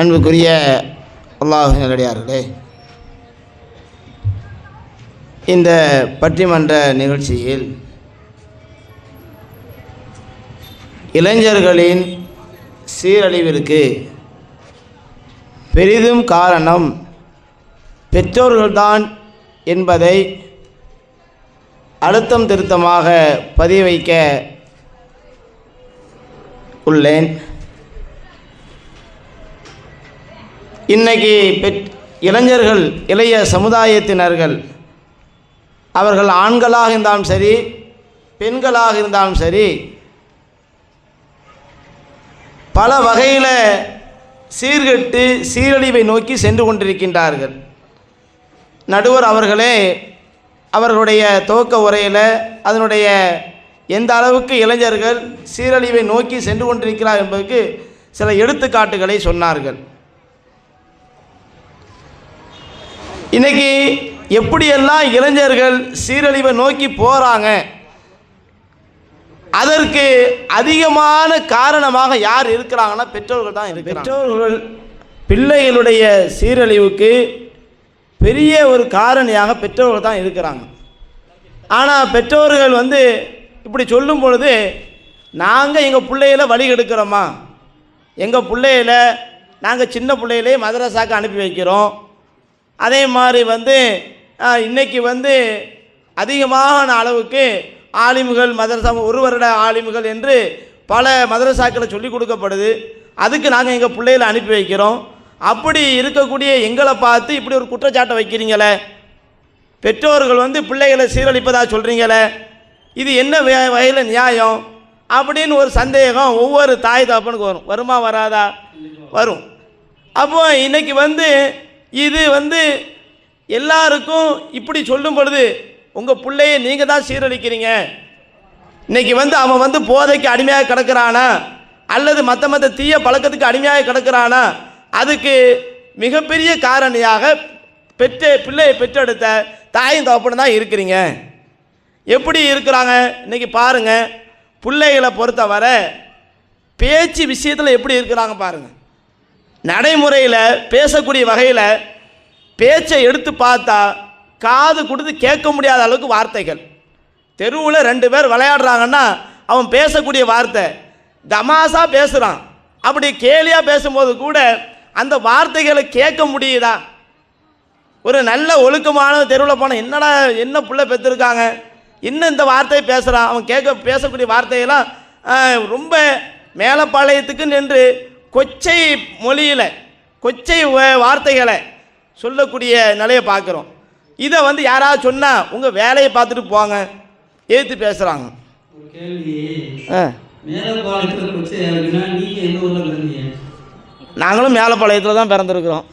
அன்புக்குரிய அல்லாஹ் நல்லடியார்களே இந்த பட்டிமன்ற நிகழ்ச்சியில் இளைஞர்களின் சீரழிவிற்கு பெரிதும் காரணம் பெற்றோர்கள்தான் என்பதை அழுத்தம் திருத்தமாக பதிய வைக்க உள்ளேன். இன்னைக்கு பெற் இளைஞர்கள் இளைய சமுதாயத்தினர்கள் அவர்கள் ஆண்களாக இருந்தாலும் சரி பெண்களாக இருந்தாலும் சரி பல வகையில் சீர்கெட்டு சீரழிவை நோக்கி சென்று கொண்டிருக்கின்றார்கள். நடுவர் அவர்களே அவர்களுடைய துவக்க உரையில் அதனுடைய எந்த அளவுக்கு இளைஞர்கள் சீரழிவை நோக்கி சென்று கொண்டிருக்கிறார் என்பதற்கு சில எடுத்துக்காட்டுகளை சொன்னார்கள். இன்னைக்கு எப்படியெல்லாம் இளைஞர்கள் சீரழிவை நோக்கி போகிறாங்க அதற்கு அதிகமான காரணமாக யார் இருக்கிறாங்கன்னா பெற்றோர்கள் தான் இருக்கு பெற்றோர்கள் பிள்ளைகளுடைய சீரழிவுக்கு பெரிய ஒரு காரணியாக பெற்றோர்கள் தான் இருக்கிறாங்க. ஆனால் பெற்றோர்கள் வந்து இப்படி சொல்லும் பொழுது நாங்கள் எங்கள் பிள்ளையில வழி கெடுக்கிறோமா? எங்கள் பிள்ளையில நாங்கள் சின்ன பிள்ளையிலே மதரசாக்கு அனுப்பி வைக்கிறோம். அதே மாதிரி வந்து இன்றைக்கி இன்னைக்கு வந்து அதிகமான அளவுக்கு ஆலிம்கள் மதரசா ஒரு வருட ஆலிம்கள் என்று பல மதரசாக்களை சொல்லிக் கொடுக்கப்படுது. அதுக்கு நாங்கள் எங்கள் பிள்ளைகளை அனுப்பி வைக்கிறோம். அப்படி இருக்கக்கூடிய எங்களை பார்த்து இப்படி ஒரு குற்றச்சாட்டை வைக்கிறீங்களே? பெற்றோர்கள் வந்து பிள்ளைகளை சீரழிப்பதாக சொல்கிறீங்களே இது என்ன வகையில் நியாயம்? அப்படின்னு ஒரு சந்தேகம் ஒவ்வொரு தாய் தகப்பனுக்கு வரும். வருமா வராதா? வரும். அப்போ இன்றைக்கி வந்து இது வந்து எல்லாருக்கும் இப்படி சொல்லும் பொழுது உங்கள் பிள்ளையை நீங்கள் தான் சீரழிக்கிறீங்க. இன்றைக்கி வந்து அவன் வந்து போதைக்கு அடிமையாக கிடக்கிறானா? அல்லது மற்ற மற்ற தீய பழக்கத்துக்கு அடிமையாக கிடக்கிறானா? அதுக்கு மிகப்பெரிய காரணியாக பெற்ற பிள்ளையை பெற்றெடுத்த தாயும் தகப்பனும் தான் இருக்கிறீங்க. எப்படி இருக்கிறாங்க? இன்றைக்கி பாருங்க. பிள்ளைகளை பொறுத்தவரை பேச்சு விஷயத்தில் எப்படி இருக்கிறாங்க பாருங்கள் நடைமுறையில் பேசக்கூடிய வகையில் பேச்சை எடுத்து பார்த்தா காது கொடுத்து கேட்க முடியாத அளவுக்கு வார்த்தைகள். தெருவில் ரெண்டு பேர் விளையாடுறாங்கன்னா அவன் பேசக்கூடிய வார்த்தை தமாசா பேசுகிறான் அப்படி கேலியாக பேசும்போது கூட அந்த வார்த்தைகளை கேட்க முடியுதா? ஒரு நல்ல ஒழுக்கமான தெருவில் போனால் என்னடா என்ன பிள்ளை பெற்றிருக்காங்க இன்னும் இந்த வார்த்தையை பேசுகிறான் அவன் கேட்க பேசக்கூடிய வார்த்தையெல்லாம் ரொம்ப மேலப்பாளையத்துக்கு நின்று கொச்சை மொழியில் கொச்சை வார்த்தைகளை சொல்லக்கூடிய நிலையை பார்க்குறோம். இதை வந்து யாராவது சொன்னால் உங்கள் வேலையை பார்த்துட்டு போங்க. ஏற்று பேசுகிறாங்க நாங்களும் மேலப்பாளையத்தில் தான் பிறந்திருக்கிறோம்.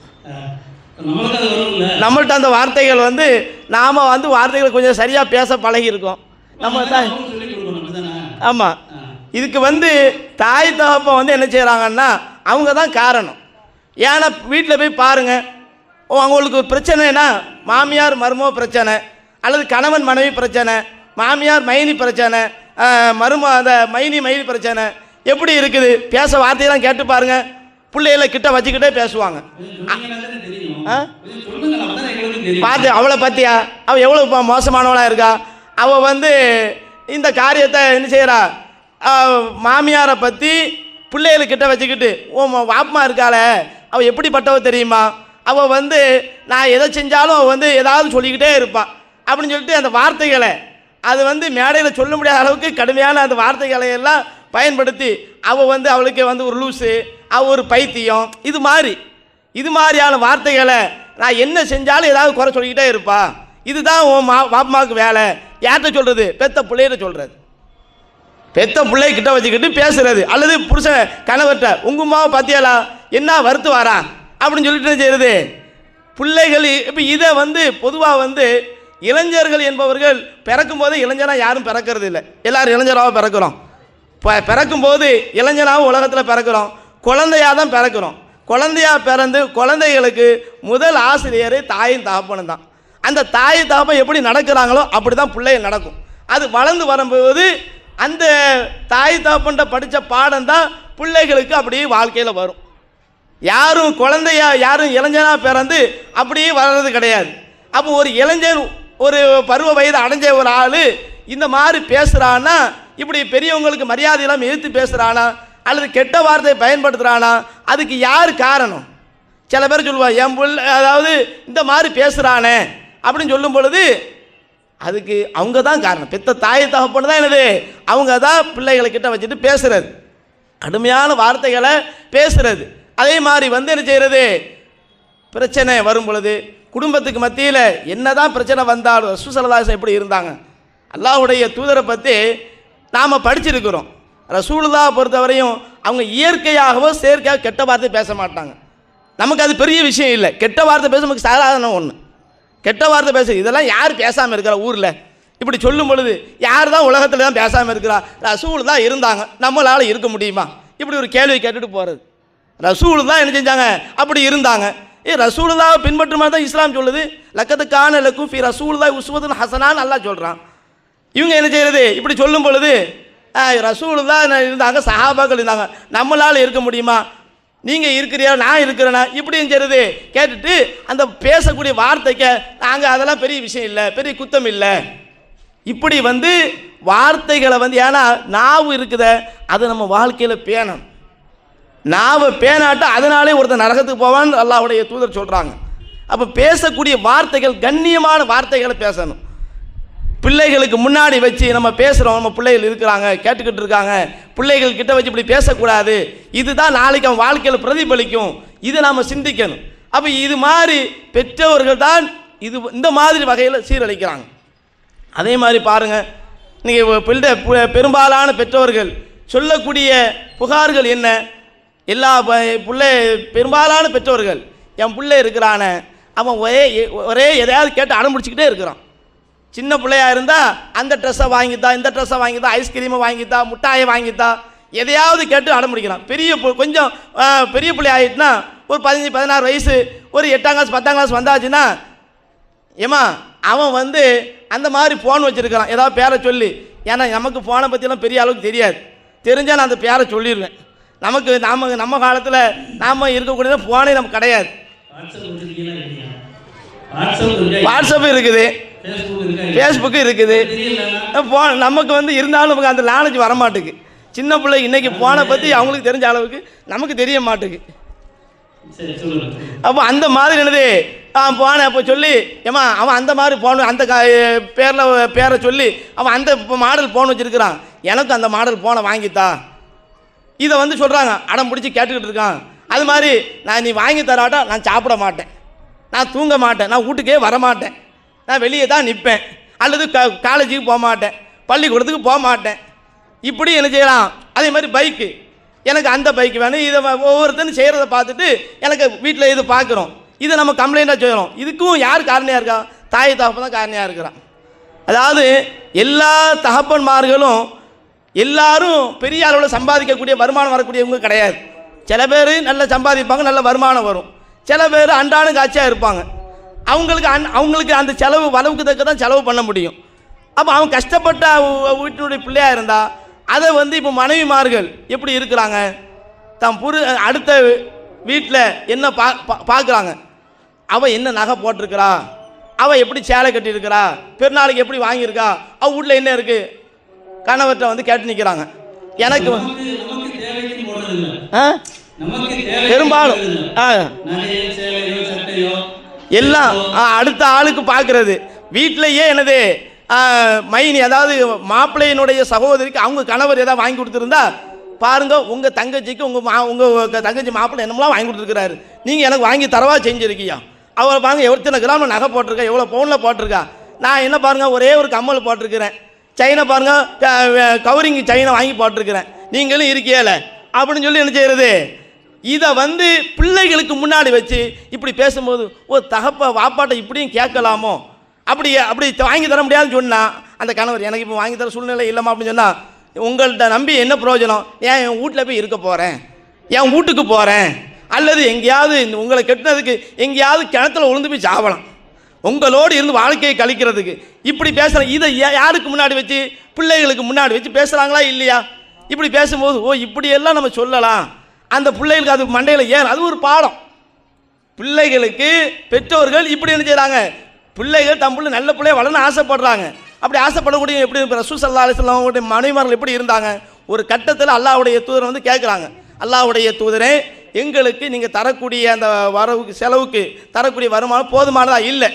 நம்மள்ட்ட அந்த வார்த்தைகள் வந்து நாம் வந்து வார்த்தைகள் கொஞ்சம் சரியாக பேச பழகியிருக்கோம். நம்ம தான் ஆமாம் இதுக்கு வந்து தாய் தகப்பன் வந்து என்ன செய்கிறாங்கன்னா அவங்க தான் காரணம். ஏன்னா வீட்டில் போய் பாருங்கள் ஓ அவங்களுக்கு பிரச்சனைனா மாமியார் மருமோ பிரச்சனை அல்லது கணவன் மனைவி பிரச்சனை மாமியார் மைனி பிரச்சனை மரும அந்த மைனி மைனி பிரச்சனை எப்படி இருக்குது? பேச வார்த்தையெல்லாம் கேட்டு பாருங்கள் பிள்ளைகளை கிட்ட வச்சுக்கிட்டே பேசுவாங்க. பார்த்து அவளை பற்றியா அவள் எவ்வளோ மோசமானவளாக இருக்கா? அவள் வந்து இந்த காரியத்தை என்ன செய்கிறா மாமியாரை பற்றி பிள்ளைகளுக்கிட்ட கிட்ட வச்சுக்கிட்டு ஓ ம- வாப்பமா இருக்காளே. அவள் எப்படிப்பட்டவ தெரியுமா? அவள் வந்து நான் எதை செஞ்சாலும் அவள் வந்து ஏதாவது சொல்லிக்கிட்டே இருப்பாள் அப்படின்னு சொல்லிட்டு அந்த வார்த்தைகளை அது வந்து மேடையில் சொல்ல முடியாத அளவுக்கு கடுமையான அந்த வார்த்தைகளை எல்லாம் பயன்படுத்தி அவள் வந்து அவளுக்கு வந்து ஒரு லூஸு அவள் ஒரு பைத்தியம் இது மாதிரி இது மாதிரியான வார்த்தைகளை நான் என்ன செஞ்சாலும் ஏதாவது குறை சொல்லிக்கிட்டே இருப்பா. இதுதான் உன் மா பாப்பமாவுக்கு வேலை. யார்கிட்ட சொல்கிறது பெத்த பிள்ளைகிட்ட சொல்கிறது பெத்த பிள்ளை கிட்ட வச்சுக்கிட்டு பேசுறது. அல்லது புருஷன் கணவர்கிட்ட உங்கள் மாவை பார்த்தியாளா என்ன வறுத்து வாரா அப்படின்னு சொல்லிட்டு என்ன செய்யறது? பிள்ளைகள் இப்போ இதை வந்து பொதுவாக வந்து இளைஞர்கள் என்பவர்கள் பிறக்கும் போது இளைஞனாக யாரும் பிறக்கிறது இல்லை. எல்லாரும் இளைஞராக பிறக்கிறோம். இப்போ பிறக்கும்போது இளைஞனாகவும் உலகத்தில் பிறக்கிறோம். குழந்தையாக தான் பிறக்கிறோம். குழந்தையா பிறந்து குழந்தைகளுக்கு முதல் ஆசிரியர் தாயும் தகப்பனும் தான். அந்த தாய் தகப்பன் எப்படி நடக்கிறாங்களோ அப்படி தான் பிள்ளைகள் நடக்கும். அது வளர்ந்து வரும்போது அந்த தாய் தகப்பன்ட்ட படித்த பாடம் தான் பிள்ளைகளுக்கு அப்படியே வாழ்க்கையில் வரும். யாரும் குழந்தையா யாரும் இளைஞனாக பிறந்து அப்படியே வளர்றது கிடையாது. அப்போ ஒரு இளைஞன் ஒரு பருவ வயது அடைஞ்ச ஒரு ஆள் இந்த மாதிரி பேசுகிறான்னா இப்படி பெரியவங்களுக்கு மரியாதை இல்லாமல் எதிர்த்து பேசுகிறானா அல்லது கெட்ட வார்த்தையை பயன்படுத்துகிறானா அதுக்கு யார் காரணம்? சில பேர் சொல்லுவாள் என் பிள்ளை அதாவது இந்த மாதிரி பேசுகிறானே அப்படின்னு சொல்லும் பொழுது அதுக்கு அவங்க தான் காரணம். பெத்த தாய் தகப்பன்னு தான் என்னது? அவங்க தான் பிள்ளைகளை கிட்ட வச்சுட்டு பேசுறது. கடுமையான வார்த்தைகளை பேசுறது. அதே மாதிரி வந்து என்ன செய்கிறது பிரச்சனை வரும் பொழுது குடும்பத்துக்கு மத்தியில் என்னதான் பிரச்சனை வந்தாலும் ரசூசலதாசம் எப்படி இருந்தாங்க? அல்லாஹுடைய தூதரை பற்றி நாம் படிச்சிருக்கிறோம். ரசூலுதா பொறுத்தவரையும் அவங்க இயற்கையாகவோ செயற்கையாக கெட்ட வார்த்தை பேச மாட்டாங்க. நமக்கு அது பெரிய விஷயம் இல்லை. கெட்ட வார்த்தை பேச நமக்கு சாதாரண ஒன்று கெட்ட வார்த்தை பேச. இதெல்லாம் யார் பேசாமல் இருக்கிறா ஊரில்? இப்படி சொல்லும் பொழுது யார் தான் உலகத்தில் தான் பேசாமல் இருக்கிறா? ரசூல் தான் இருந்தாங்க. நம்மளால் இருக்க முடியுமா? இப்படி ஒரு கேள்வி கேட்டுட்டு போகிறது ரசூல் தான் என்ன செஞ்சாங்க? அப்படி இருந்தாங்க. ஏ ரசூலுல்லாவை பின்பற்றுமா தான் இஸ்லாம் சொல்லுது. லக்கத்து கான லக்கும் ஃபி ரசூலுல்லா உஸ்வதுன் ஹசனான்னு நல்லா சொல்கிறான் இவங்க என்ன செய்கிறது இப்படி சொல்லும் பொழுது ரசூலுல்லா இருந்தாங்க சஹாபாக்கள் இருந்தாங்க. நம்மளால் இருக்க முடியுமா? நீங்கள் இருக்கிறியா நான் இருக்கிறேனா? இப்படியும் செய்யறது கேட்டுட்டு அந்த பேசக்கூடிய வார்த்தைக்கு நாங்கள் அதெல்லாம் பெரிய விஷயம் இல்லை பெரிய குத்தம் இல்லை. இப்படி வந்து வார்த்தைகளை வந்து ஏன்னா நாவு இருக்குத அது நம்ம வாழ்க்கையில் பேணணும். நாவை பேணாட்ட அதனாலே ஒருத்தன் நரகத்துக்கு போவான்னு அல்லாவுடைய தூதர் சொல்கிறாங்க அப்போ பேசக்கூடிய வார்த்தைகள் கண்ணியமான வார்த்தைகளை பேசணும். பிள்ளைகளுக்கு முன்னாடி வச்சு நம்ம பேசுகிறோம் நம்ம பிள்ளைகள் இருக்கிறாங்க கேட்டுக்கிட்டு இருக்காங்க. பிள்ளைகள் கிட்ட வச்சு இப்படி பேசக்கூடாது. இதுதான் நாளைக்கு அவன் வாழ்க்கையில் பிரதிபலிக்கும். இதை நாம் சிந்திக்கணும். அப்போ இது மாதிரி பெற்றவர்கள் தான் இது இந்த மாதிரி வகையில் சீரழிக்கிறாங்க. அதே மாதிரி பாருங்கள் நீங்கள் பிள்ளை பெரும்பாலான பெற்றோர்கள் சொல்லக்கூடிய புகார்கள் என்ன? எல்லா பிள்ளை பெரும்பாலான பெற்றோர்கள் என் பிள்ளை இருக்கிறான அவன் ஒரே ஒரே எதையாவது கேட்டு அடம்பிடிச்சிக்கிட்டே இருக்கிறான். சின்ன பிள்ளையா இருந்தால் அந்த ட்ரெஸ்ஸை வாங்கித்தா இந்த ட்ரெஸ்ஸை வாங்கித்தா ஐஸ்கிரீமை வாங்கித்தா முட்டாயை வாங்கித்தா எதையாவது கேட்டு அடம்பிடிக்கிறான் பெரிய கொஞ்சம் பெரிய பிள்ளை ஆகிட்டுனா ஒரு பதினஞ்சு பதினாறு வயசு ஒரு எட்டாம் கிளாஸ் பத்தாம் கிளாஸ் வந்தாச்சுன்னா ஏமா அவன் வந்து அந்த மாதிரி ஃபோன் வச்சுருக்கிறான். ஏதாவது பேரை சொல்லி. ஏன்னா நமக்கு ஃபோனை பற்றிலாம் பெரிய அளவுக்கு தெரியாது. தெரிஞ்சால் நான் அந்த பேரை சொல்லிடுவேன் நமக்கு நாம நம்ம காலத்தில் நாம் இருக்கக்கூடிய ஃபோனே நமக்கு கிடையாது. வாட்ஸ்அப் இருக்குது? ஃபேஸ்புக்கு இருக்குது. ஃபோன் நமக்கு வந்து இருந்தாலும் நமக்கு அந்த நாலேஜ் வர மாட்டுக்கு. சின்ன பிள்ளை இன்னைக்கு ஃபோனை பற்றி அவங்களுக்கு தெரிஞ்ச அளவுக்கு நமக்கு தெரிய மாட்டுக்கு. அப்போ அந்த மாதிரி என்னது? அவன் போன அப்போ சொல்லி ஏமா அவன் அந்த மாதிரி போன் அந்த பேரில் பேரை சொல்லி அவன் அந்த மாடல் ஃபோன் வச்சுருக்கிறான். எனக்கு அந்த மாடல் ஃபோனை வாங்கித்தா. இதை வந்து சொல்கிறாங்க அடம் பிடிச்சி கேட்டுக்கிட்டு இருக்கான். அது மாதிரி நான் நீ வாங்கி தராட்டா நான் சாப்பிட மாட்டேன். நான் தூங்க மாட்டேன். நான் வீட்டுக்கே வர மாட்டேன். நான் வெளியே தான் நிற்பேன். அல்லது க காலேஜுக்கு போக மாட்டேன். பள்ளிக்கூடத்துக்கு போக மாட்டேன். இப்படி என்ன செய்யலாம்? அதே மாதிரி பைக்கு எனக்கு அந்த பைக் வேணும். இதை ஒவ்வொருத்தரும் செய்கிறத பார்த்துட்டு எனக்கு வீட்டில் இது பார்க்குறோம். இதை நம்ம கம்ப்ளைண்ட்டாக செய்கிறோம் இதுக்கும் யார் காரணியாக இருக்கா? தாய் தகப்பன் தான் காரணியாக இருக்கிறான். அதாவது எல்லா தகப்பன்மார்களும் எல்லாரும் பெரிய அளவில் சம்பாதிக்கக்கூடிய வருமானம் வரக்கூடியவங்க கிடையாது. சில பேர் நல்ல சம்பாதிப்பாங்க நல்ல வருமானம் வரும். சில பேர் அன்றாடம் காட்சியாக இருப்பாங்க. அவங்களுக்கு அன் அவங்களுக்கு அந்த செலவு வளவுக்கு தக்க தான் செலவு பண்ண முடியும். அப்போ அவன் கஷ்டப்பட்ட வீட்டினுடைய பிள்ளையா இருந்தால் அதை வந்து இப்போ மனைவிமார்கள் எப்படி இருக்கிறாங்க? தம் புரு அடுத்த வீட்டில் என்ன பா பார்க்குறாங்க அவள் என்ன நகை போட்டிருக்கிறா? அவள் எப்படி சேலை கட்டியிருக்கிறா? பெருநாளுக்கு எப்படி வாங்கியிருக்கா? அவ வீட்டில் என்ன இருக்குது கணவர்கிட்ட வந்து கேட்டு நிற்கிறாங்க எனக்கு பெரும்பாலும் ஆ. எல்லாம் அடுத்த ஆளுக்கு பார்க்கறது வீட்டிலேயே எனது மைனி அதாவது மாப்பிள்ளையினுடைய சகோதரிக்கு அவங்க கணவர் ஏதாவது வாங்கி கொடுத்துருந்தா பாருங்க உங்க தங்கச்சிக்கு உங்க மா உங்க தங்கச்சி மாப்பிள்ளை என்னமெல்லாம் வாங்கி கொடுத்துருக்காரு நீங்க எனக்கு வாங்கி தரவா செஞ்சிருக்கியா? அவளை பாருங்க எத்தனை கிராம் நகை போட்டிருக்கா எவ்வளோ பவுனில் போட்டிருக்கா? நான் என்ன பாருங்க ஒரே ஒரு கம்மல் போட்டிருக்கிறேன். செயினை பாருங்க க- கவரிங் செயினை வாங்கி போட்டிருக்கிறேன். நீங்களும் இருக்கியல? அப்படின்னு சொல்லி என்ன செய்யறது? இதை வந்து பிள்ளைகளுக்கு முன்னாடி வச்சு இப்படி பேசும்போது ஓ தகப்ப வாப்பாட்டை இப்படியும் கேட்கலாமோ? அப்படி அப்படி வாங்கி தர முடியாதுன்னு சொன்னால் அந்த கணவர் எனக்கு இப்போ வாங்கி தர சூழ்நிலை இல்லைம்மா அப்படின்னு சொன்னால் உங்கள்கிட்ட நம்பி என்ன பிரயோஜனம்? ஏன் என் வீட்டில் போய் இருக்க போகிறேன் என் வீட்டுக்கு போகிறேன் அல்லது எங்கேயாவது இந்த உங்களை கெட்டினதுக்கு எங்கேயாவது கிணத்துல உளுந்து போய் சாவலாம். உங்களோடு இருந்து வாழ்க்கையை கழிக்கிறதுக்கு. இப்படி பேசுகிறேன் இதை யாருக்கு முன்னாடி வச்சு பிள்ளைகளுக்கு முன்னாடி வச்சு பேசுகிறாங்களா இல்லையா? இப்படி பேசும்போது ஓ இப்படியெல்லாம் நம்ம சொல்லலாம். அந்த பிள்ளைகளுக்கு அது மண்டையில் ஏன் அது ஒரு பாடம். பிள்ளைகளுக்கு பெற்றோர்கள் இப்படி என்ன செய்கிறாங்க பிள்ளைகள் தம் பிள்ளை நல்ல பிள்ளைய வளர்ந்து ஆசைப்படுறாங்க. அப்படி ஆசைப்படக்கூடிய எப்படி இப்போ ரசூ சல்லா அலிஸ்லாமுடைய மனைவிமார்கள் எப்படி இருந்தாங்க? ஒரு கட்டத்தில் அல்லாவுடைய தூதர் வந்து கேட்குறாங்க அல்லாஹ்வுடைய தூதரே எங்களுக்கு நீங்கள் தரக்கூடிய அந்த வரவுக்கு செலவுக்கு தரக்கூடிய வருமானம் போதுமானதாக இல்லை.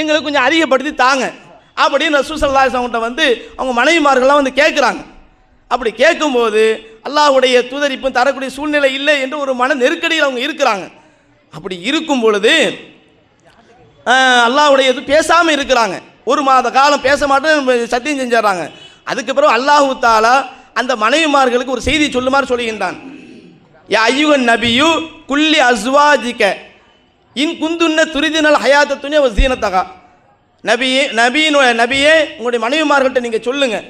எங்களுக்கு கொஞ்சம் அதிகப்படுத்தி தாங்க. அப்படின்னு ரசூ சல்லா அலிஸ்லாம்கிட்ட வந்து அவங்க மனைவிமார்கள்லாம் வந்து கேட்குறாங்க அப்படி கேட்கும்போது அல்லாஹுடைய தூதரிப்பும் தரக்கூடிய சூழ்நிலை இல்லை என்று ஒரு மன நெருக்கடியில் அவங்க இருக்கிறாங்க. அப்படி இருக்கும் பொழுது அல்லாஹுடைய இது பேசாமல் இருக்கிறாங்க. ஒரு மாத காலம் பேச மாட்டேன்னு சத்தியம் செஞ்சிடறாங்க. அதுக்கு பிறகு அல்லாஹு தாலா அந்த மனைவிமார்களுக்கு ஒரு செய்தி சொல்லுமாறு சொல்லுகின்றான் யா ஐயுகன் நபியு குல்லி அஸ்வாஜிக்க இன் குந்துன்ன துரிதினல் ஹயாத்த துணிய சீனத்தகா நபியே நபியினுடைய நபியே உங்களுடைய மனைவிமார்கள்ட்ட நீங்கள் சொல்லுங்கள்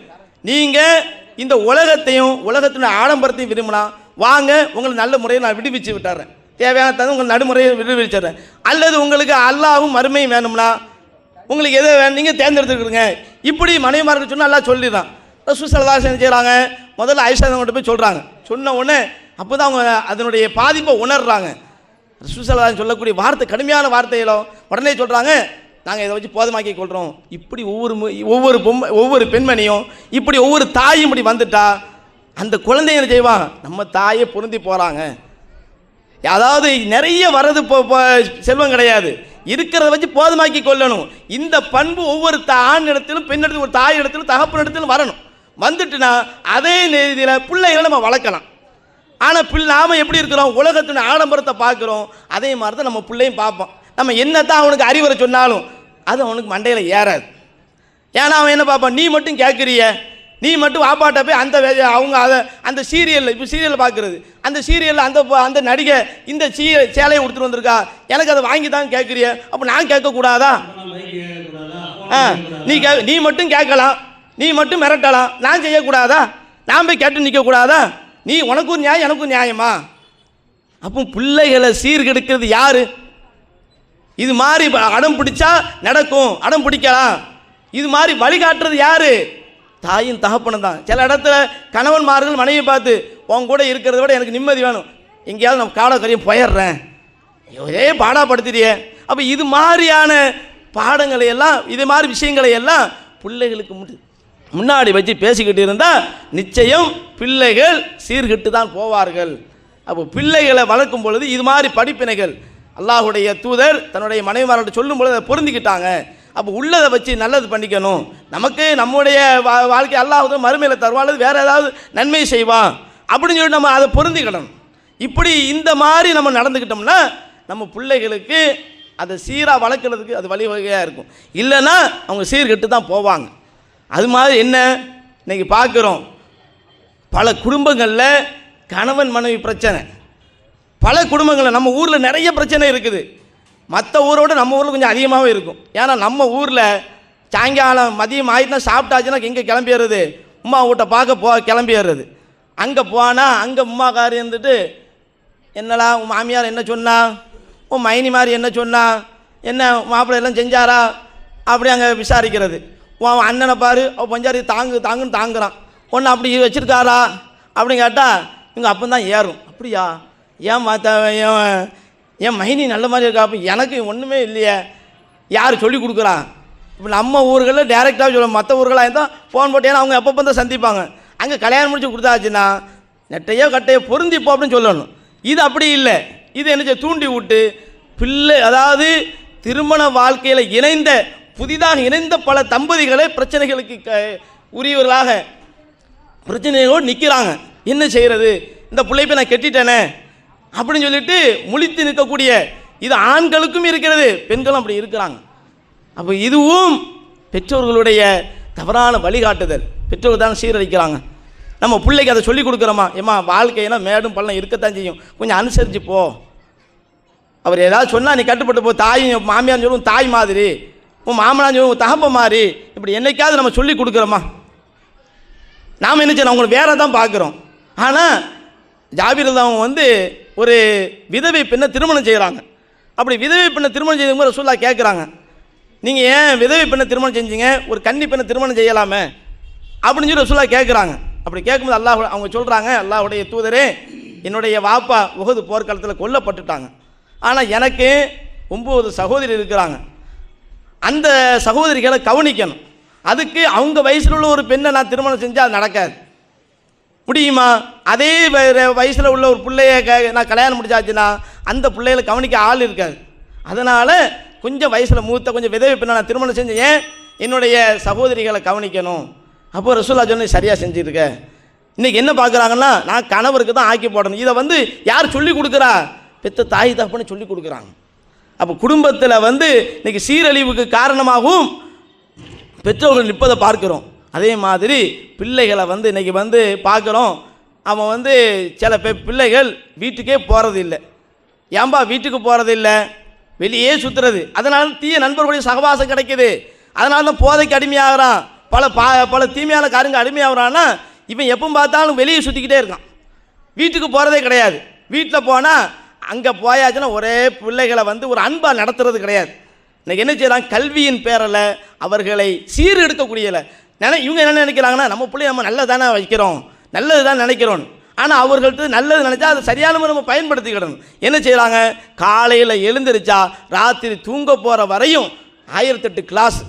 நீங்கள் இந்த உலகத்தையும் உலகத்தினுடைய ஆடம்பரத்தையும் விரும்பினா வாங்க உங்களை நல்ல முறையில் நான் விடுவிச்சு விட்டுறேன். தேவையான தகுந்த உங்கள் நடுமுறையை விடுவிச்சிடுறேன். அல்லது உங்களுக்கு அல்லாவும் மறுமையும் வேணும்னா உங்களுக்கு எதை வேணும் நீங்கள் தேர்ந்தெடுத்துக்கிறீங்க இப்படி மனைவிமார்கள் சொன்னால் எல்லாம் சொல்லிடுறான். ரசூசல்லாஸ் என்ன செய்கிறாங்க முதல்ல ஆயிஷா கொண்டு போய் சொல்கிறாங்க சொன்ன உடனே அப்போ தான் அவங்க அதனுடைய பாதிப்பை உணர்றாங்க. ரசூசல்லாஸ் சொல்லக்கூடிய வார்த்தை கடுமையான வார்த்தைகளோ உடனே சொல்கிறாங்க நாங்கள் இதை வச்சு போதுமாக்கி கொள்கிறோம் இப்படி ஒவ்வொரு ஒவ்வொரு பொம்மை ஒவ்வொரு பெண்மணியும் இப்படி ஒவ்வொரு தாயும் இப்படி வந்துட்டா அந்த குழந்தைங்க செய்வான் நம்ம தாயே பொருந்தி போகிறாங்க அதாவது நிறைய வர்றது இப்போ செல்வம் கிடையாது. இருக்கிறத வச்சு போதுமாக்கி கொள்ளணும். இந்த பண்பு ஒவ்வொரு தா- ஆண் இடத்திலும் பெண் இடத்துல ஒரு தாய் இடத்திலும் தகப்பன் இடத்திலும் வரணும். வந்துட்டுனா அதே நேரத்தில் பிள்ளைகளை நம்ம வளர்க்கலாம். ஆனால் பிள்ளை நாம் எப்படி இருக்கிறோம்? உலகத்தின் ஆடம்பரத்தை பார்க்குறோம். அதே மாதிரி தான் நம்ம பிள்ளையும் பார்ப்போம். நம்ம என்னத்தான் அவனுக்கு அறிவுரை சொன்னாலும் அது அவனுக்கு மண்டையில் ஏறாது. ஏன்னா அவன் என்ன பார்ப்பான்? நீ மட்டும் கேட்குறிய நீ மட்டும் வாப்பாட்ட போய் அந்த வே- அவங்க அதை அந்த சீரியலில் இப்போ சீரியல் பார்க்குறது அந்த சீரியலில் அந்த ப- அந்த நடிகை இந்த சீ சேலையை கொடுத்துட்டு வந்திருக்கா? எனக்கு அதை வாங்கி தான் கேட்குறிய அப்போ நான் கேட்கக்கூடாதா ஆ நீ கே நீ மட்டும் கேட்கலாம். நீ மட்டும் மிரட்டலாம். நான் செய்யக்கூடாதா நான் போய் கேட்டு நிற்கக்கூடாதா நீ உனக்கும் நியாயம் எனக்கும் நியாயமா? அப்போ பிள்ளைகளை சீர்கெடுக்கிறது யாரு? இது மாதிரி அடம் பிடிச்சா நடக்கும். அடம் பிடிக்கலாம். இது மாதிரி வழிகாட்டுறது யாரு? தாயும் தகப்பனும் தான். சில இடத்துல கணவன்மார்கள் மனைவி பார்த்து உன் கூட இருக்கிறத விட எனக்கு நிம்மதி வேணும். எங்கேயாவது நான் காடை கரையும் போயிடுறேன். ஒரே பாடாப்படுத்துறியே அப்போ இது மாதிரியான பாடங்களை எல்லாம் இது மாதிரி விஷயங்களை எல்லாம் பிள்ளைகளுக்கு முடி- முன்னாடி வச்சு பேசிக்கிட்டு இருந்தால் நிச்சயம் பிள்ளைகள் சீர்கிட்டு தான் போவார்கள். அப்போ பிள்ளைகளை வளர்க்கும் பொழுது இது மாதிரி படிப்பினைகள் அல்லாஹுடைய தூதர் தன்னுடைய மனைவிமார்கிட்ட சொல்லும் பொழுது அதை பொருந்திக்கிட்டாங்க. அப்போ உள்ளதை வச்சு நல்லது பண்ணிக்கணும். நமக்கு நம்முடைய வா வாழ்க்கை அல்லாஹ் மறுமையில் தருவான். அல்லது வேறு ஏதாவது நன்மை செய்வான். அப்படின்னு சொல்லி நம்ம அதை பொருந்திக்கிடணும் இப்படி இந்த மாதிரி நம்ம நடந்துக்கிட்டோம்னா நம்ம பிள்ளைகளுக்கு அதை சீராக வளர்க்குறதுக்கு அது வழிவகையாக இருக்கும். இல்லைன்னா அவங்க சீர்கெட்டு தான் போவாங்க. அது மாதிரி என்ன? இன்றைக்கி பார்க்குறோம் பல குடும்பங்களில் கணவன் மனைவி பிரச்சனை. பல குடும்பங்களில் நம்ம ஊரில் நிறைய பிரச்சனை இருக்குது. மற்ற ஊரோட நம்ம ஊரில் கொஞ்சம் அதிகமாகவே இருக்கும். ஏன்னா நம்ம ஊரில் சாயங்காலம் மதியம் ஆயிட்டுனா சாப்பிட்டாச்சுன்னா இங்கே கிளம்பிடுறது. உமா வீட்டை பார்க்க போ கிளம்பிடுறது. அங்கே போனால் அங்கே உமாக்காரி இருந்துட்டு என்னடா உன் மாமியார் என்ன சொன்னா? உன் மைனி மாதிரி என்ன சொன்னா? என்ன மாப்பிள்ளை எல்லாம் செஞ்சாரா? அப்படி அங்கே விசாரிக்கிறது. உன் அண்ணனை பாரு அவன் பஞ்சாரி தாங்கு தாங்குன்னு தாங்குறான். ஒன்று அப்படி வச்சுருக்காரா? அப்படின்னு கேட்டால் இங்கே அப்போ தான் ஏறும். அப்படியா? ஏன் மாத்த என் என் மைனி நல்ல மாதிரி இருக்கா? அப்போ எனக்கு ஒன்றுமே இல்லையே. யார் சொல்லி கொடுக்குறான் இப்போ நம்ம ஊர்களில் டேரெக்டாக சொல்லுவோம் மற்ற ஊர்களாக இருந்தால் ஃபோன் போட்டு ஏன்னா அவங்க எப்பப்போ தான் சந்திப்பாங்க. அங்கே கல்யாணம் முடிச்சு கொடுத்தாச்சுன்னா நெட்டையோ கட்டையோ பொருந்திப்போ அப்படின்னு சொல்லணும். இது அப்படி இல்லை. இது என்ன செய்ய தூண்டி விட்டு பிள்ளை அதாவது திருமண வாழ்க்கையில் இணைந்த புதிதாக இணைந்த பல தம்பதிகளை பிரச்சனைகளுக்கு க உரியவர்களாக பிரச்சனைகளோடு நிற்கிறாங்க என்ன செய்கிறது இந்த பிள்ளைப்பை நான் கெட்டிட்டேனே. அப்படின்னு சொல்லிட்டு முழித்து நிற்கக்கூடிய இது ஆண்களுக்கும் இருக்கிறது பெண்களும் அப்படி இருக்கிறாங்க. அப்போ இதுவும் பெற்றோர்களுடைய தவறான வழிகாட்டுதல். பெற்றோர்கள் தான் சீரழிக்கிறாங்க. நம்ம பிள்ளைக்கு அதை சொல்லி கொடுக்குறோமா? ஏம்மா வாழ்க்கையெல்லாம் மேடும் பள்ளம் இருக்கத்தான் செய்யும். கொஞ்சம் அனுசரித்து போ. அவர் ஏதாவது சொன்னால் நீ கட்டுப்பட்டு போ. தாயும் மாமியார் சொல்லுவோம் தாய் மாதிரி உன் மாமனார் சொல்லுவோம் உன் தகப்ப மாதிரி. இப்படி என்னைக்காவது நம்ம சொல்லி கொடுக்குறோமா? நாம் என்ன செய்யணும்? அவங்களை வேற தான் பார்க்குறோம். ஆனால் ஜாபீர் வந்து ஒரு விதவை பெண்ணை திருமணம் செய்கிறாங்க அப்படி விதவை பெண்ணை திருமணம் செய்யும்போது ரசூல்லா கேட்குறாங்க நீங்கள் ஏன் விதவை பெண்ணை திருமணம் செஞ்சீங்க? ஒரு கன்னி பெண்ணை திருமணம் செய்யலாமே? அப்படின்னு சொல்லி ரசூல்லா கேட்குறாங்க அப்படி கேட்கும்போது அல்லாஹ் அவங்க சொல்கிறாங்க அல்லாஹுடைய தூதரே என்னுடைய வாப்பா உகது போர்க்காலத்தில் கொல்லப்பட்டுட்டாங்க. ஆனால் எனக்கு ஒம்பது சகோதரி இருக்கிறாங்க. அந்த சகோதரிகளை கவனிக்கணும். அதுக்கு அவங்க வயசில் உள்ள ஒரு பெண்ணை நான் திருமணம் செஞ்சால் அது நடக்காது. முடியுமா? அதே வயசில் உள்ள ஒரு பிள்ளைய க நான் கல்யாணம் முடிச்சாச்சுன்னா அந்த பிள்ளைகளை கவனிக்க ஆள் இருக்காது. அதனால் கொஞ்சம் வயசில் மூத்த கொஞ்சம் விதவை பெண்ணை நான் திருமணம் செஞ்சேன் ஏன் என்னுடைய சகோதரிகளை கவனிக்கணும்? அப்போ ரசூல்லா சொன்ன சரியாக செஞ்சுருக்க. இன்றைக்கி என்ன பார்க்குறாங்கன்னா நான் கணவருக்கு தான் ஆக்கி போடணும். இதை வந்து யார் சொல்லி கொடுக்குறா? பெத்த தாய் தப்புன்னு சொல்லி கொடுக்குறாங்க. அப்போ குடும்பத்தில் வந்து இன்றைக்கி சீரழிவுக்கு காரணமாகவும் பெற்றோர்கள் நிற்பதை பார்க்குறோம். அதே மாதிரி பிள்ளைகளை வந்து இன்றைக்கி வந்து பார்க்குறோம். அவன் வந்து சில பெ பிள்ளைகள் வீட்டுக்கே போகிறது இல்லை ஏன்பா வீட்டுக்கு போகிறது இல்லை வெளியே சுற்றுறது அதனால தீய நண்பர்களுடைய சகவாசம் கிடைக்குது. அதனால தான் போதைக்கு அடிமையாகிறான். பல பா பல தீமையான காரியங்கள் அடிமையாகிறான்னா இவன் எப்போ பார்த்தாலும் வெளியே சுற்றிக்கிட்டே இருக்கான். வீட்டுக்கு போகிறதே கிடையாது. வீட்டில் போனால் அங்கே போயாச்சுன்னா ஒரே பிள்ளைகளை வந்து ஒரு அன்பாக நடத்துறது கிடையாது. இன்றைக்கி என்ன செய்கிறான் கல்வியின் பேரில் அவர்களை சீரெடுக்கக்கூடியல நினை இவங்க என்ன நினைக்கிறாங்கன்னா நம்ம பிள்ளைய நம்ம நல்லது தானே வைக்கிறோம். நல்லது தான் நினைக்கிறோம். ஆனால் அவர்கள்ட்ட நல்லது நினச்சா அதை சரியான முறை நம்ம பயன்படுத்திக்கிடணும். என்ன செய்கிறாங்க காலையில் எழுந்திருச்சா ராத்திரி தூங்க போகிற வரையும் ஆயிரத்தெட்டு கிளாஸ்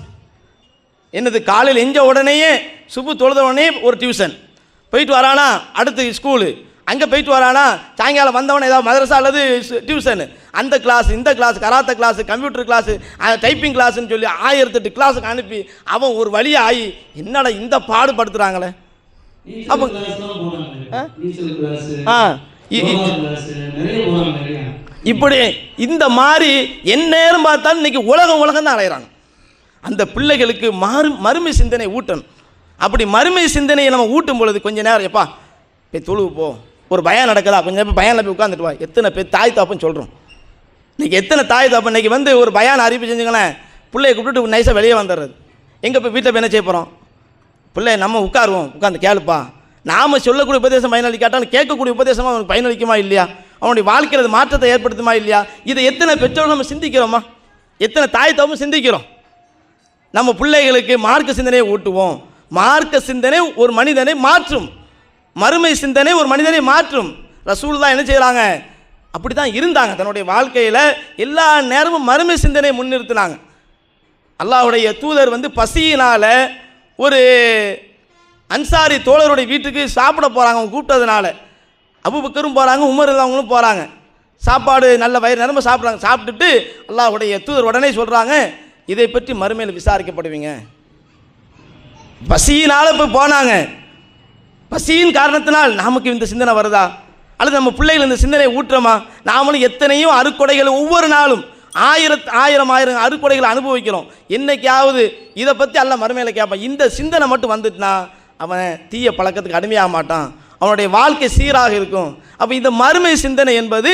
என்னது காலையில் எஞ்ச உடனேயே சுப்பு தொழுத உடனே ஒரு டியூஷன் போயிட்டு வரானா அடுத்து ஸ்கூலு அங்கே போயிட்டு வரானா? சாயங்காலம் வந்தவனே ஏதாவது மதரசா அல்லது டியூஷனு அந்த கிளாஸ் இந்த class karate class computer class typing கிளாஸ்னு சொல்லி ஆயிரத்தெட்டு கிளாஸுக்கு அனுப்பி அவன் ஒரு வழியாக ஆகி என்னடா இந்த பாடுபடுத்துகிறாங்களே அப்ப- ஆ. இப்படி இந்த மாதிரி எந்நேரம் பார்த்தாலும் இன்னைக்கு உலகம் உலகம் தான் அலையிறாங்க. அந்த பிள்ளைகளுக்கு மறு மறுமை சிந்தனை ஊட்டணும். அப்படி மறுமை சிந்தனையை நம்ம ஊட்டும் பொழுது கொஞ்ச நேரம் எப்பா போய் தொழுவு போ. ஒரு பயம் நடக்குதா? கொஞ்சம் நேரம் பயானில் போய் உட்காந்துட்டு வா. எத்தனை பேர் தாய் தாப்புன்னு சொல்கிறோம் இன்னைக்கு எத்தனை தாய் தாப்பு? இன்னைக்கு வந்து ஒரு பயான அறிவிப்பு செஞ்சுங்களேன். பிள்ளைய கூப்பிட்டு நைஸாக வெளியே வந்துடுறது. எங்கே போய் வீட்டில் போய் என்ன செய்ய போகிறோம் பிள்ளை நம்ம உட்காருவோம். உட்காந்து கேளுப்பா. நாம் சொல்லக்கூடிய உபதேசம் பயனளிக்காட்டாலும் கேட்கக்கூடிய உபதேசமாக அவனுக்கு பயனளிக்குமா இல்லையா? அவனுடைய வாழ்க்கையில் மாற்றத்தை ஏற்படுத்துமா இல்லையா? இதை எத்தனை பெற்றோர்கள் நம்ம சிந்திக்கிறோமா? எத்தனை தாய் தவமும் சிந்திக்கிறோம். நம்ம பிள்ளைகளுக்கு மார்க்க சிந்தனையை ஊட்டுவோம். மார்க்க சிந்தனை ஒரு மனிதனை மாற்றும். மறுமை சிந்தனை ஒரு மனிதனை மாற்றும். ரசூல் தான் என்ன செய்கிறாங்க அப்படி தான் இருந்தாங்க. தன்னுடைய வாழ்க்கையில் எல்லா நேரமும் மறுமை சிந்தனையை முன்னிறுத்தினாங்க. அல்லாஹுடைய தூதர் வந்து பசியினால் ஒரு அன்சாரி தோழருடைய வீட்டுக்கு சாப்பிட போகிறாங்க அவங்க கூப்பிட்டதுனால. அபுபக்கரும் போகிறாங்க உமர் அவங்களும் போகிறாங்க சாப்பாடு நல்ல வயிறு நிரம்ப சாப்பிட்றாங்க. சாப்பிட்டுட்டு அல்லாஹுடைய தூதர் உடனே சொல்கிறாங்க இதை பற்றி மறுமையில் விசாரிக்கப்படுவீங்க. பசியினால் இப்போ போனாங்க. பசியின் காரணத்தினால் நமக்கு இந்த சிந்தனை வருதா? அல்லது நம்ம பிள்ளைகள் இந்த சிந்தனையை ஊற்றமா? நாமளும் எத்தனையோ அறுக்கொடைகளை ஒவ்வொரு நாளும் ஆயிரத் ஆயிரம் ஆயிரம் அறுக்கொடைகளை அனுபவிக்கிறோம். என்னைக்காவது இதை பற்றி அல்ல மறுமையில் கேட்பான் இந்த சிந்தனை மட்டும் வந்துட்டுனா அவன் தீய பழக்கத்துக்கு அடிமையாக மாட்டான். அவனுடைய வாழ்க்கை சீராக இருக்கும். அப்போ இந்த மறுமை சிந்தனை என்பது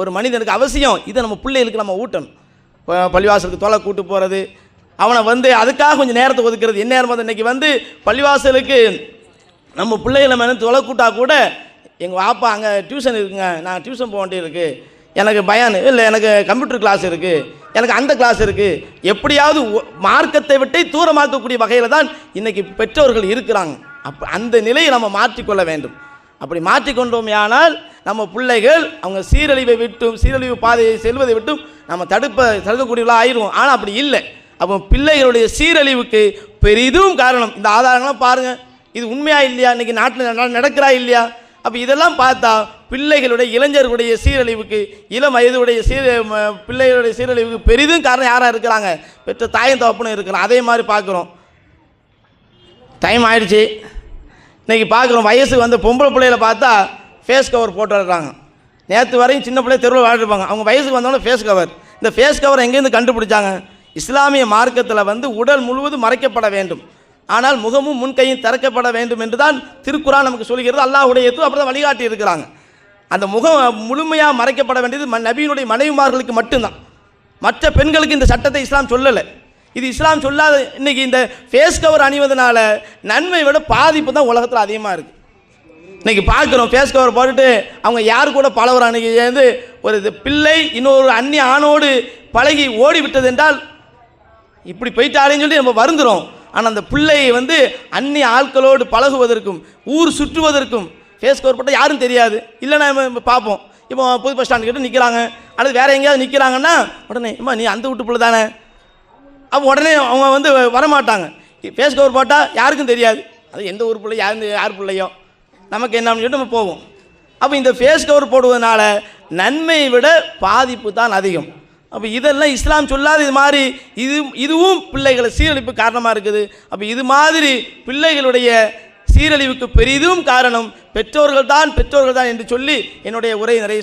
ஒரு மனிதனுக்கு அவசியம். இதை நம்ம பிள்ளைகளுக்கு நம்ம ஊட்டணும். பள்ளிவாசலுக்கு தொலை கூட்டு போகிறது அவனை வந்து அதுக்காக கொஞ்சம் நேரத்தை ஒதுக்குறது. என்ன நேரம் வந்து இன்றைக்கி வந்து பள்ளிவாசலுக்கு நம்ம பிள்ளைகளை மேலே தொலை கூட்டா கூட எங்கள் வாப்பா அங்கே டியூஷன் இருக்குங்க நான் டியூஷன் போக வேண்டியது இருக்குது எனக்கு பயானு இல்லை எனக்கு கம்ப்யூட்டர் கிளாஸ் இருக்குது எனக்கு அந்த கிளாஸ் இருக்குது எப்படியாவது மார்க்கத்தை விட்டே தூரமாக்கக்கூடிய வகையில் தான் இன்றைக்கி பெற்றோர்கள் இருக்கிறாங்க. அப்போ அந்த நிலையை நம்ம மாற்றிக்கொள்ள வேண்டும். அப்படி மாற்றிக்கொண்டோமேயானால் நம்ம பிள்ளைகள் அவங்க சீரழிவை விட்டும் சீரழிவு பாதையை செல்வதை விட்டும் நம்ம தடுப்ப தடுக்கக்கூடியவர்களாக ஆயிடுவோம். ஆனால் அப்படி இல்லை. அப்போ பிள்ளைகளுடைய சீரழிவுக்கு பெரிதும் காரணம். இந்த ஆதாரங்களாம் பாருங்கள் இது உண்மையா இல்லையா? இன்னைக்கு நாட்டில் நடக்கிறா இல்லையா? அப்போ இதெல்லாம் பார்த்தா பிள்ளைகளுடைய இளைஞர்களுடைய சீரழிவுக்கு இளம் வயதுடைய சீர பிள்ளைகளுடைய சீரழிவுக்கு பெரிதும் காரணம் யாராக இருக்கிறாங்க? பெற்ற தாயும் தகப்பனும் இருக்கிறோம் அதே மாதிரி பார்க்குறோம். டைம் ஆயிடுச்சு. இன்றைக்கி பார்க்குறோம் வயசுக்கு வந்த பொம்பளை பிள்ளைகளை பார்த்தா ஃபேஸ் கவர் போட்டு வர்றாங்க. நேற்று வரையும் சின்ன பிள்ளை தெருவில் வாழ்ந்துருப்பாங்க அவங்க வயசுக்கு வந்தோடனே ஃபேஸ் கவர் இந்த ஃபேஸ் கவர் எங்கேருந்து கண்டுபிடிச்சாங்க? இஸ்லாமிய மார்க்கத்தில் வந்து உடல் முழுவதும் மறைக்கப்பட வேண்டும். ஆனால் முகமும் முன்கையும் திறக்கப்பட வேண்டும் என்று தான் திருக்குறான் நமக்கு சொல்கிறது. அல்லாஹுடைய தூ அப்படி தான் வழிகாட்டி இருக்கிறாங்க. அந்த முகம் முழுமையாக மறைக்கப்பட வேண்டியது ம- நபியினுடைய மனைவிமார்களுக்கு மட்டும்தான். மற்ற பெண்களுக்கு இந்த சட்டத்தை இஸ்லாம் சொல்லலை. இது இஸ்லாம் சொல்லாத இன்னைக்கு இந்த ஃபேஸ் கவர் அணிவதனால நன்மை விட பாதிப்பு தான் உலகத்தில் அதிகமாக இருக்குது இன்னைக்கு பார்க்குறோம் ஃபேஸ் கவர் போட்டுட்டு அவங்க யார் கூட பழகுற அன்னைக்கு ஒரு இது பிள்ளை இன்னொரு அந்நிய ஆணோடு பழகி ஓடி விட்டது என்றால் இப்படி போயிட்டாலேன்னு சொல்லி நம்ம வருந்துடும் ஆனால் அந்த பிள்ளையை வந்து அந்நிய ஆட்களோடு பழகுவதற்கும் ஊர் சுற்றுவதற்கும் ஃபேஸ் கவர் போட்டால் யாரும் தெரியாது. இல்லைன்னா நம்ம பார்ப்போம். இப்போ புது பஸ் ஸ்டாண்டு கிட்ட நிற்கிறாங்க அல்லது வேறு எங்கேயாவது நிற்கிறாங்கன்னா உடனே அம்மா நீ அந்த வீட்டு பிள்ளை தானே? அப்போ உடனே அவங்க வந்து வரமாட்டாங்க. ஃபேஸ் கவர் போட்டால் யாருக்கும் தெரியாது. அது எந்த ஊர் பிள்ளை யார் யார் பிள்ளையோ. நமக்கு என்ன சொல்லிட்டு நம்ம போவோம். அப்போ இந்த ஃபேஸ் கவர் போடுவதனால நன்மையை விட பாதிப்பு தான் அதிகம். அப்போ இதெல்லாம் இஸ்லாம் சொல்லாத இது மாதிரி இது இதுவும் பிள்ளைகளை சீரழிப்பு காரணமாக இருக்குது. அப்போ இது மாதிரி பிள்ளைகளுடைய சீரழிவுக்கு பெரிதும் காரணம் பெற்றோர்கள் தான் பெற்றோர்கள் தான் என்று சொல்லி என்னுடைய உரை நிறைய